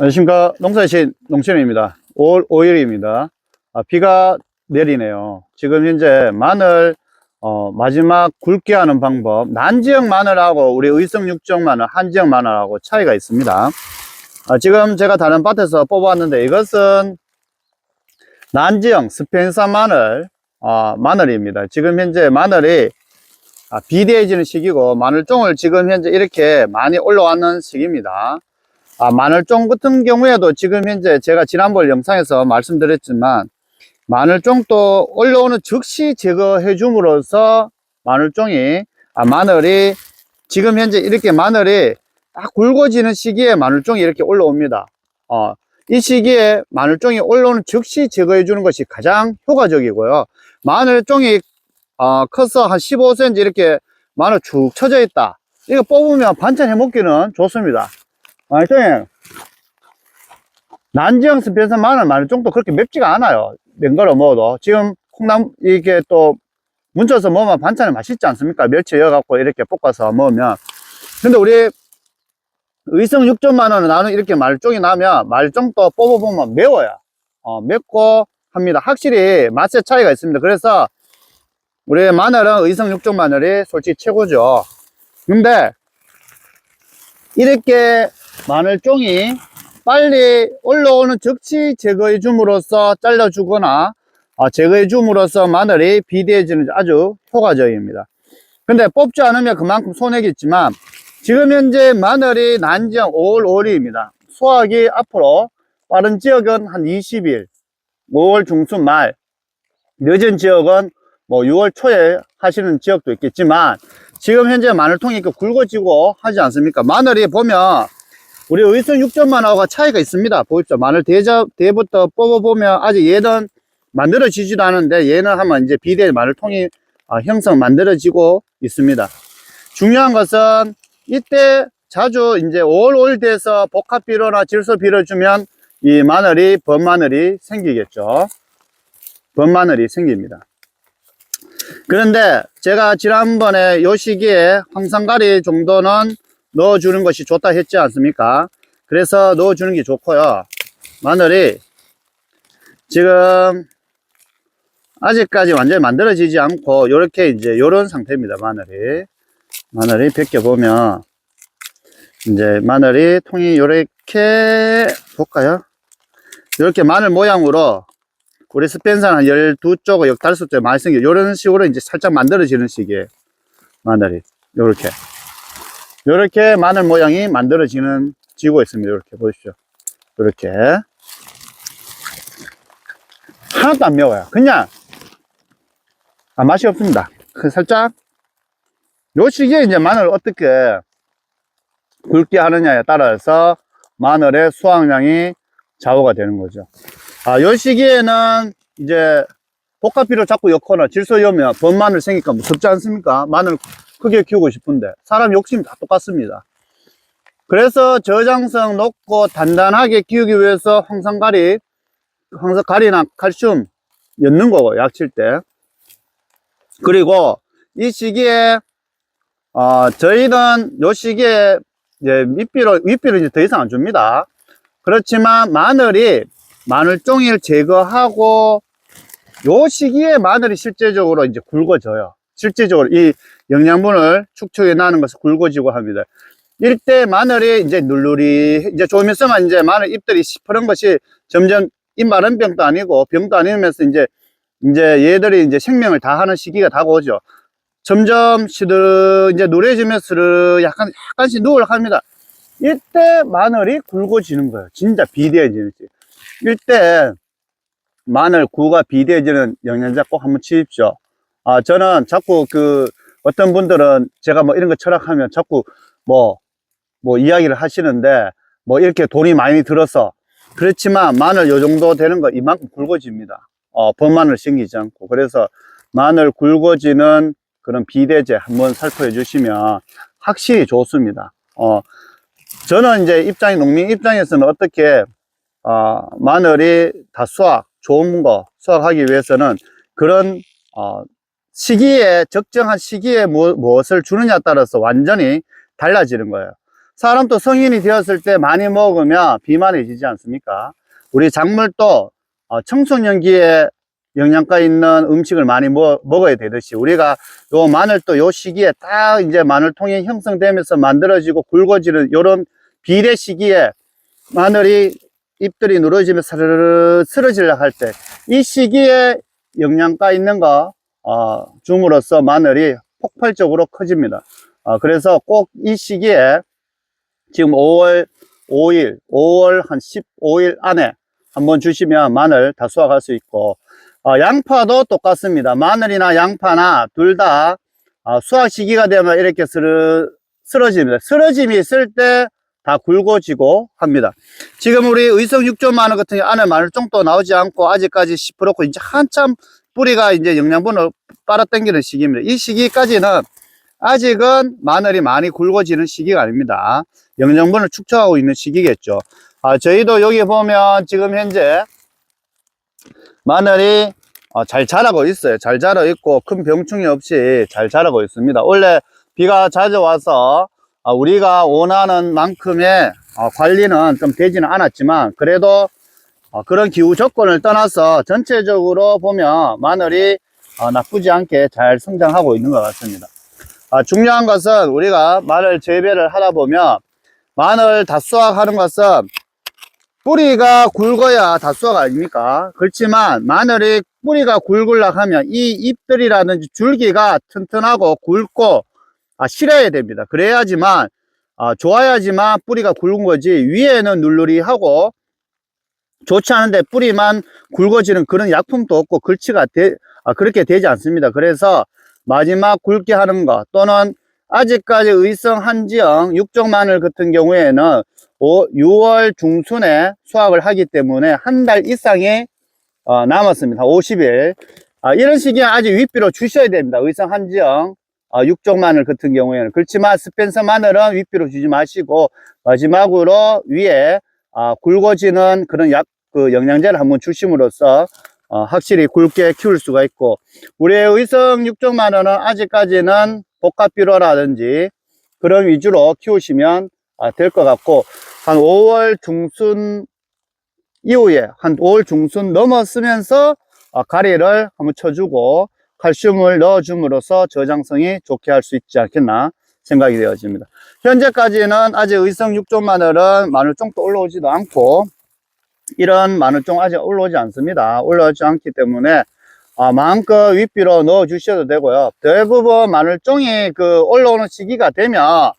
안녕하십니까. 농사신 농촌입니다. 5월 5일입니다. 아, 비가 내리네요. 지금 현재 마늘 어, 마지막 굵게 하는 방법 난지역 마늘하고 우리 의성 육종 마늘 한지역 마늘하고 차이가 있습니다. 아, 지금 제가 다른 밭에서 뽑아왔는데 이것은 난지형 스펜사 마늘 아, 마늘입니다. 지금 현재 마늘이 아, 비대해지는 시기고 마늘종을 지금 현재 이렇게 많이 올라왔는 시기입니다 아, 마늘종 같은 경우에도 지금 현재 제가 지난번 영상에서 말씀드렸지만 마늘종도 올라오는 즉시 제거해 줌으로써 마늘종이 아, 마늘이 지금 현재 이렇게 마늘이 딱 굵어지는 시기에 마늘종이 이렇게 올라옵니다. 어, 이 시기에 마늘종이 올라오는 즉시 제거해 주는 것이 가장 효과적이고요. 마늘종이 어, 커서 한 15cm 이렇게 마늘 축 쳐져 있다. 이거 뽑으면 반찬 해 먹기는 좋습니다. 마늘종이 난지형 스페셜 마늘 정도 그렇게 맵지가 않아요. 맹거로 먹어도. 지금 콩나물, 이게 또 문쳐서 먹으면 반찬이 맛있지 않습니까? 멸치 넣어갖고 이렇게 볶아서 먹으면. 근데 우리 의성 6점만원은 나는 이렇게 말종이 나면 말종도 뽑아보면 매워요. 어, 맵고 합니다. 확실히 맛의 차이가 있습니다. 그래서 우리 마늘은 의성 6종 마늘이 솔직히 최고죠. 근데 이렇게 마늘종이 빨리 올라오는 즉시 제거해 줌으로써 잘라 주거나 어, 제거해 줌으로써 마늘이 비대해지는 아주 효과적입니다. 근데 뽑지 않으면 그만큼 손해겠지만 지금 현재 마늘이 난지형 5월 5일입니다. 수확이 앞으로 빠른 지역은 한 20일, 5월 중순 말, 늦은 지역은 뭐 6월 초에 하시는 지역도 있겠지만 지금 현재 마늘통이 굵어지고 하지 않습니까? 마늘이 보면 우리 의성 6점만하고 차이가 있습니다. 보십시오. 마늘 대자, 대부터 뽑아보면 아직 얘는 만들어지지도 않은데 얘는 하면 이제 비대 마늘 통이 아, 형성 만들어지고 있습니다. 중요한 것은 이때 자주 이제 5월 5일 돼서 복합 비료나 질소 비료 주면 이 마늘이 범마늘이 생기겠죠. 범마늘이 생깁니다. 그런데 제가 지난번에 요 시기에 황산가리 정도는 넣어주는 것이 좋다 했지 않습니까? 그래서 넣어주는 게 좋고요. 마늘이 지금 아직까지 완전히 만들어지지 않고 이렇게 이제 이런 상태입니다. 마늘이 마늘이 벗겨 보면 이제 마늘이 통이 이렇게 볼까요? 이렇게 마늘 모양으로 우리 스펜서는 한 12쪽, 역달수 쪽 많이 생겨. 이런 식으로 이제 살짝 만들어지는 시기에 마늘이. 요렇게. 요렇게 마늘 모양이 만들어지는, 지고 있습니다. 이렇게 보십시오. 이렇게. 하나도 안 매워요. 그냥, 아, 맛이 없습니다. 그 살짝, 요 시기에 이제 마늘 어떻게 굵게 하느냐에 따라서 마늘의 수확량이 좌우가 되는 거죠. 아, 요 시기에는 이제 복합비료 자꾸 엮거나 질소 여면 번마늘 생기니까 무섭지 않습니까? 마늘 크게 키우고 싶은데 사람 욕심 다 똑같습니다. 그래서 저장성 높고 단단하게 키우기 위해서 황산가리, 황산가리나 칼슘 엮는 거고 약칠 때. 그리고 이 시기에 어, 저희는 요 시기에 이제 밑비료, 윗비료 이제 더 이상 안 줍니다. 그렇지만 마늘이 마늘종이를 제거하고 요 시기에 마늘이 실제적으로 이제 굵어져요. 실제적으로 이 영양분을 축적해 나는 것을 굵어지고 합니다. 이때 마늘이 이제 눌누리 이제 좀 있으면 이제 마늘 잎들이 시퍼런 것이 점점 잎 마른 병도 아니고 병도 아니면서 이제 이제 얘들이 이제 생명을 다하는 시기가 다가오죠. 점점 시들 이제 누래지면서 약간 약간씩 누울락 합니다. 이때 마늘이 굵어지는 거예요. 진짜 비대해지는 시. 이때 마늘 구가 비대해지는 영양제 꼭 한번 치십시오. 아 저는 자꾸 그 어떤 분들은 제가 뭐 이런 거 철학하면 자꾸 뭐 뭐 이야기를 하시는데 뭐 이렇게 돈이 많이 들어서 그렇지만 마늘 요 정도 되는 거 이만큼 굵어집니다. 어, 범마늘 생기지 않고 그래서 마늘 굵어지는 그런 비대제 한번 살펴해 주시면 확실히 좋습니다. 어, 저는 이제 입장이 농민 입장에서는 어떻게 어, 마늘이 다 수확 좋은 거 수확하기 위해서는 그런 어, 시기에 적정한 시기에 뭐, 무엇을 주느냐 따라서 완전히 달라지는 거예요. 사람도 성인이 되었을 때 많이 먹으면 비만해지지 않습니까? 우리 작물도 어, 청소년기에 영양가 있는 음식을 많이 먹, 먹어야 되듯이 우리가 요 마늘도 요 시기에 딱 이제 마늘통이 형성되면서 만들어지고 굵어지는 요런 비례 시기에 마늘이 잎들이 누러지면서 쓰러지려 할때 이 시기에 영양가 있는 거 어, 줌으로써 마늘이 폭발적으로 커집니다. 어, 그래서 꼭 이 시기에 지금 5월 5일, 5월 한 15일 안에 한번 주시면 마늘 다 수확할 수 있고 어, 양파도 똑같습니다. 마늘이나 양파나 둘다 수확 시기가 되면 이렇게 쓰러, 쓰러집니다. 쓰러짐이 있을 때 다 굵어지고 합니다. 지금 우리 의성 6조 마늘 같은 경우 안에 마늘종도 나오지 않고 아직까지 시퍼렇고 이제 한참 뿌리가 이제 영양분을 빨아당기는 시기입니다. 이 시기까지는 아직은 마늘이 많이 굵어지는 시기가 아닙니다. 영양분을 축적하고 있는 시기겠죠. 아, 저희도 여기 보면 지금 현재 마늘이 어, 잘 자라고 있어요. 잘 자라 있고 큰 병충이 없이 잘 자라고 있습니다. 원래 비가 자주 와서 어, 우리가 원하는 만큼의 어, 관리는 좀 되지는 않았지만 그래도 어, 그런 기후 조건을 떠나서 전체적으로 보면 마늘이 어, 나쁘지 않게 잘 성장하고 있는 것 같습니다. 아, 중요한 것은 우리가 마늘 재배를 하다 보면 마늘 다 수확하는 것은 뿌리가 굵어야 다 수확 아닙니까? 그렇지만 마늘이 뿌리가 굵으려 하면 이 잎들이라든지 줄기가 튼튼하고 굵고 아, 실어야 됩니다. 그래야지만 아, 좋아야지만 뿌리가 굵은 거지 위에는 눌누리하고 좋지 않은데 뿌리만 굵어지는 그런 약품도 없고 글치가 되, 아, 그렇게 되지 않습니다. 그래서 마지막 굵게 하는 것 또는 아직까지 의성 한지영 육종 마늘 같은 경우에는 5, 6월 중순에 수확을 하기 때문에 한 달 이상이 어, 남았습니다. 50일. 아, 이런 시기에 아직 윗비로 주셔야 됩니다. 의성 한지영 어, 육종 마늘 같은 경우에는. 그렇지만 스펜서 마늘은 윗비로 주지 마시고 마지막으로 위에 아, 굵어지는 그런 약, 그 영양제를 한번 주심으로써 어, 확실히 굵게 키울 수가 있고 우리의 의성 육종 마늘은 아직까지는 복합비료라든지 그런 위주로 키우시면 아, 될 것 같고 한 5월 중순 이후에 한 5월 중순 넘었으면서 아, 가리를 한번 쳐주고 칼슘을 넣어줌으로써 저장성이 좋게 할 수 있지 않겠나 생각이 되어집니다. 현재까지는 아직 의성 육종 마늘은 마늘종도 올라오지도 않고 이런 마늘종 아직 올라오지 않습니다. 올라오지 않기 때문에 아, 마음껏 윗비로 넣어 주셔도 되고요. 대부분 마늘종이 그 올라오는 시기가 되면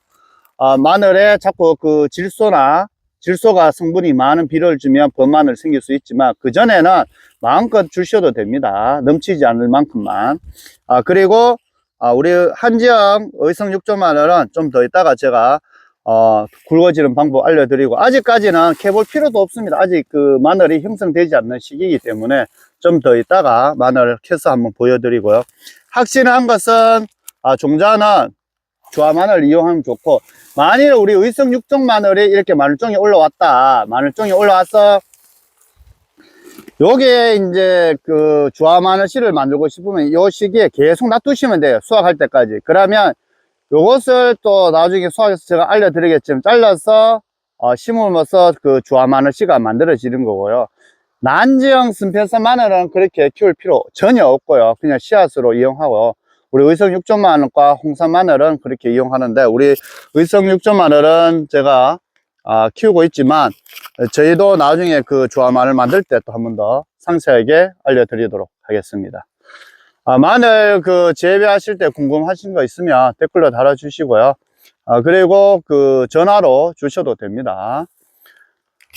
아, 마늘에 자꾸 그 질소나 질소가 성분이 많은 비료를 주면 번마늘 생길 수 있지만 그 전에는 마음껏 주셔도 됩니다. 넘치지 않을 만큼만. 아 그리고 아, 우리 한지영 의성 육조 마늘은 좀 더 있다가 제가 어, 굵어지는 방법 알려드리고 아직까지는 캐볼 필요도 없습니다. 아직 그 마늘이 형성되지 않는 시기이기 때문에 좀 더 있다가 마늘을 캐서 한번 보여드리고요. 확신한 것은 아, 종자는 조화 마늘 이용하면 좋고 만일 우리 의성 육종 마늘이 이렇게 마늘종이 올라왔다 마늘종이 올라와서 요게 이제 그 주화 마늘 씨를 만들고 싶으면 요 시기에 계속 놔두시면 돼요 수확할 때까지. 그러면 요것을 또 나중에 수확해서 제가 알려드리겠지만 잘라서 어, 심으면서 그 주화 마늘 씨가 만들어지는 거고요. 난지형 스페서 마늘은 그렇게 키울 필요 전혀 없고요. 그냥 씨앗으로 이용하고. 우리 의성 육종 마늘과 홍산 마늘은 그렇게 이용하는데 우리 의성 육종 마늘은 제가 아, 키우고 있지만 저희도 나중에 그 조화 마늘 만들 때 또 한 번 더 상세하게 알려드리도록 하겠습니다. 아, 마늘 그 재배하실 때 궁금하신 거 있으면 댓글로 달아주시고요. 아, 그리고 그 전화로 주셔도 됩니다.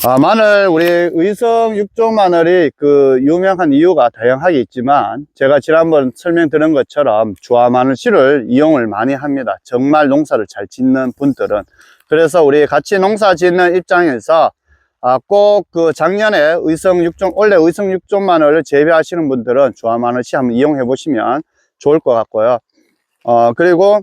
아, 마늘, 우리 의성 육종 마늘이 그 유명한 이유가 다양하게 있지만 제가 지난번 설명드린 것처럼 주화 마늘 씨를 이용을 많이 합니다. 정말 농사를 잘 짓는 분들은. 그래서 우리 같이 농사 짓는 입장에서 아, 꼭 그 작년에 의성 육종, 원래 의성 육종 마늘을 재배하시는 분들은 주화 마늘 씨 한번 이용해 보시면 좋을 것 같고요. 어, 그리고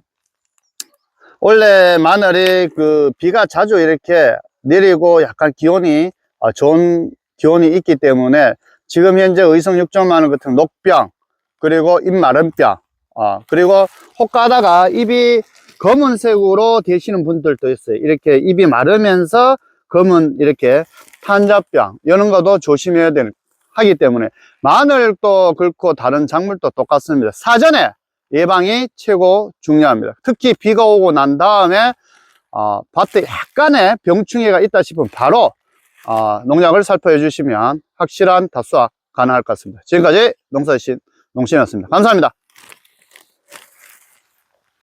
원래 마늘이 그 비가 자주 이렇게 내리고 약간 기온이 어, 좋은 기온이 있기 때문에 지금 현재 의성 육종 마늘 같은 녹병 그리고 잎 마른병 어, 그리고 혹 가다가 잎이 검은색으로 되시는 분들도 있어요. 이렇게 입이 마르면서 검은 이렇게 탄자병 이런 것도 조심해야 되는 하기 때문에 마늘도 그렇고 다른 작물도 똑같습니다. 사전에 예방이 최고 중요합니다. 특히 비가 오고 난 다음에 어, 밭에 약간의 병충해가 있다 싶으면 바로 어, 농약을 살포해 주시면 확실한 다수화 가능할 것 같습니다. 지금까지 농사신 농신이었습니다. 감사합니다.